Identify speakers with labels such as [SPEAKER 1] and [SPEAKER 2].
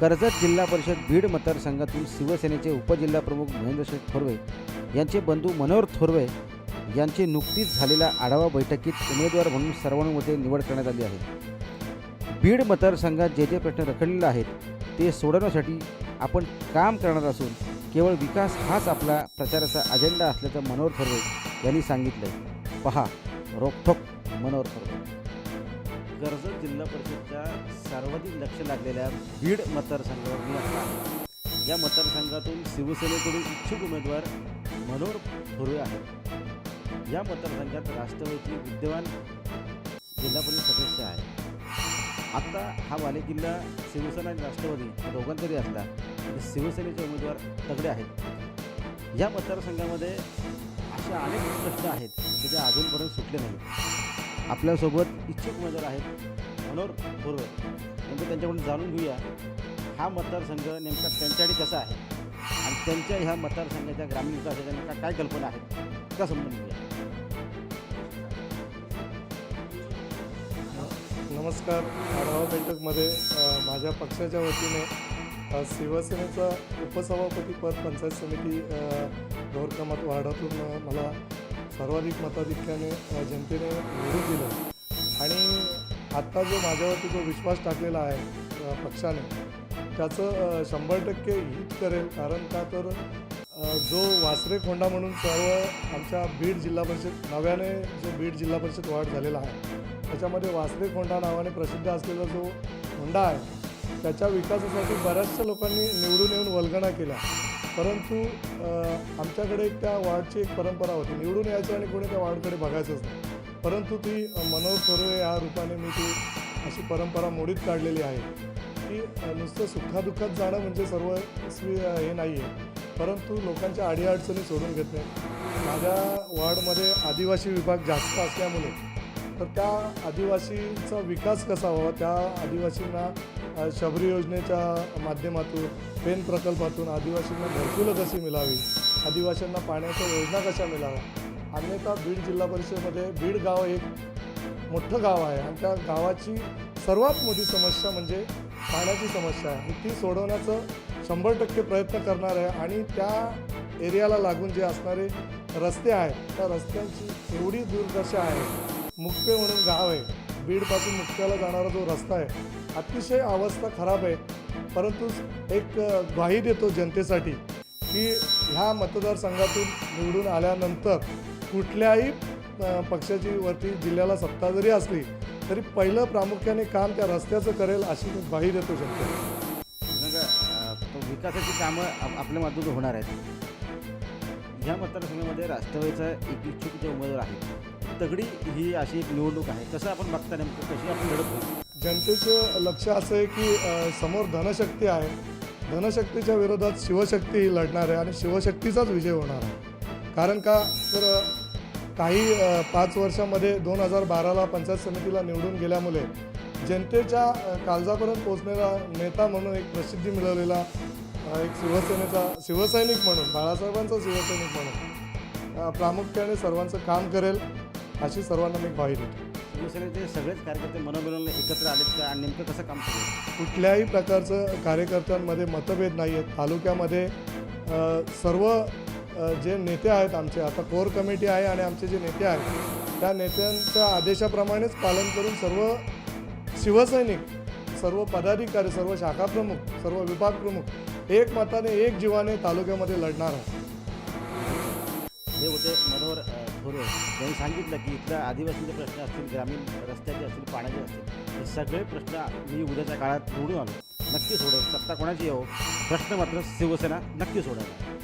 [SPEAKER 1] कर्जत जिल्हा परिषद बीड मतदारसंघातून शिवसेनेचे उपजिल्हाप्रमुख महेंद्र शेठ थोरवे यांचे बंधू मनोहर थोरवे यांची नुकतीच झालेल्या आढावा बैठकीत उमेदवार म्हणून सर्वांमध्ये निवड करण्यात आली आहे. बीड मतदारसंघात जे जे प्रश्न रखडलेले आहेत ते सोडवण्यासाठी आपण काम करणार असून केवळ विकास हाच आपला प्रचाराचा अजेंडा असल्याचं मनोहर थोरवे यांनी सांगितलं पहा रोखोक मनोहर थोरवे. कर्जत जिल्हा परिषदच्या सर्वाधिक लक्ष लागलेल्या बीड मतदारसंघावर मी आता या मतदारसंघातून शिवसेनेकडून इच्छुक उमेदवार मनोहर थोरवे आहेत. या मतदारसंघात राष्ट्रवादीचे विद्यमान जिल्हा परिषद सदस्य आहे आत्ता हा बालेकिल्ला शिवसेना आणि राष्ट्रवादी दोघांतरी असला तरी शिवसेनेचे उमेदवार तगडे आहेत. या मतदारसंघामध्ये असे अनेक प्रश्न आहेत की ते अजूनपर्यंत सुटले नाहीत. आपल्यासोबत इच्छुक उमेदवार आहेत मनोहर थोरवे नेमकं त्यांच्याकडून जाणून घेऊया हा मतदारसंघ नेमका त्यांच्यासाठी कसा आहे? आणि त्यांच्या ह्या मतदारसंघाच्या ग्रामीण विकासाच्या नेमका काय कल्पना आहेत? त्या समजून घेऊया.
[SPEAKER 2] नमस्कार. आढावा बैठकमध्ये अ, माझ्या पक्षाच्या वतीने अ, शिवसेनेचा उपसभापती पद पंचायत समिती अ, गौरकामात वार्डातून अ, मला सर्वाधिक मताधिक्याने जनतेने निवडून दिलं. आणि आत्ता जो माझ्यावरती जो विश्वास टाकलेला आहे पक्षाने त्याचं शंभर टक्के हित करेल. कारण का तर जो वासरे खोंडा म्हणून सर्व आमच्या बीड जिल्हा परिषद नव्याने जो बीड जिल्हा परिषद वाढ झालेला आहे त्याच्यामध्ये वासरे खोंडा नावाने प्रसिद्ध असलेला जो होंडा आहे त्याच्या विकासासाठी बऱ्याचशा लोकांनी निवडून येऊन वल्गणा केल्या. परंतु आमच्याकडे एक त्या वार्डची एक परंपरा होती. निवडून यायचं आणि कोणी त्या वार्डकडे बघायचंच नाही. परंतु ती अ, मनोहर थोरवे या रूपाने मी ती अशी परंपरा मोडीत काढलेली आहे. की नुसतं सुखादुःखात जाणं म्हणजे सर्व हे नाही आहे परंतु लोकांच्या अडीअडचणी सोडून घेत नाही. माझ्या वार्डमध्ये आदिवासी विभाग जास्त असल्यामुळे तर त्या आदिवासींचा विकास कसा व्हावा त्या आदिवासींना शबरी योजनेच्या माध्यमातून पेन प्रकल्पातून आदिवासींना घरकुलं कशी मिळावी. आदिवासींना पाण्याच्या योजना कशा मिळाव्या? अन्यथा बीड जिल्हा परिषदेमध्ये बीड गाव एक मोठं गाव आहे आणि त्या गावाची सर्वात मोठी समस्या म्हणजे पाण्याची समस्या आहे. ती सोडवण्याचं शंभर टक्के प्रयत्न करणार आहे आणि त्या एरियाला लागून जे असणारे रस्ते आहेत त्या रस्त्यांची एवढी दुर्दशा आहे. मुक्ते म्हणून गाव आहे. बीडपासून मुक्त्याला जाणारा जो रस्ता आहे अतिशय अवस्था खराब आहे. परंतु एक ग्वाही देतो जनतेसाठी की ह्या मतदारसंघातून निवडून आल्यानंतर कुठल्याही पक्षाची वरती जिल्ह्याला सत्ता जरी असली तरी पहिलं प्रामुख्याने काम त्या रस्त्याचं करेल अशी मी ग्वाही देतो जनतेला.
[SPEAKER 1] विकासाची कामं आपल्या माध्यमातून होणार आहेत. ह्या मतदारसंघामध्ये राष्ट्रवादीचा एक इच्छुक जे उमेदवार आहे तगडी ही अशी एक निवडणूक आहे. कसं आपण बघता नेमकं कशी आपण लढत
[SPEAKER 2] जनतेचं लक्ष असं आहे की अ, समोर धनशक्ती आहे. धनशक्तीच्या विरोधात शिवशक्ती ही लढणार आहे आणि शिवशक्तीचाच विजय होणार आहे. कारण का? तर अ, काही अ, पाच वर्षामध्ये दोन हजार बाराला पंचायत समितीला निवडून गेल्यामुळे जनतेच्या अ, काळजापर्यंत पोचलेला नेता म्हणून एक प्रसिद्धी मिळवलेला अ, एक शिवसेनेचा शिवसैनिक म्हणून बाळासाहेबांचा शिवसैनिक म्हणून अ, प्रामुख्याने सर्वांचं काम करेल. अशी सर्वांना मी ग्वाही देतो
[SPEAKER 1] शिवसेनेचे सगळेच कार्यकर्ते मनोमिलन एकत्र आलेत का? आणि नेमकं कसं काम सुरू
[SPEAKER 2] कुठल्याही प्रकारचं कार्यकर्त्यांमध्ये मतभेद नाही आहेत. तालुक्यामध्ये सर्व जे नेते आहेत आमचे आता कोर कमिटी आहे आणि आमचे जे नेते आहेत त्या नेत्यांच्या आदेशाप्रमाणेच पालन करून सर्व शिवसैनिक सर्व पदाधिकारी सर्व शाखाप्रमुख सर्व विभाग प्रमुख एक मताने एक जीवाने तालुक्यामध्ये लढणार आहे
[SPEAKER 1] हे होते मनोहर बरोबर. त्यांनी सांगितलं की इथल्या आदिवासींचे प्रश्न असतील ग्रामीण रस्त्याचे असतील पाण्याचे असतील हे सगळे प्रश्न मी उद्याच्या काळात निवडून आलो. नक्की सोडेल सत्ता कोणाची येऊ हो? प्रश्न मात्र शिवसेना नक्की सोडेल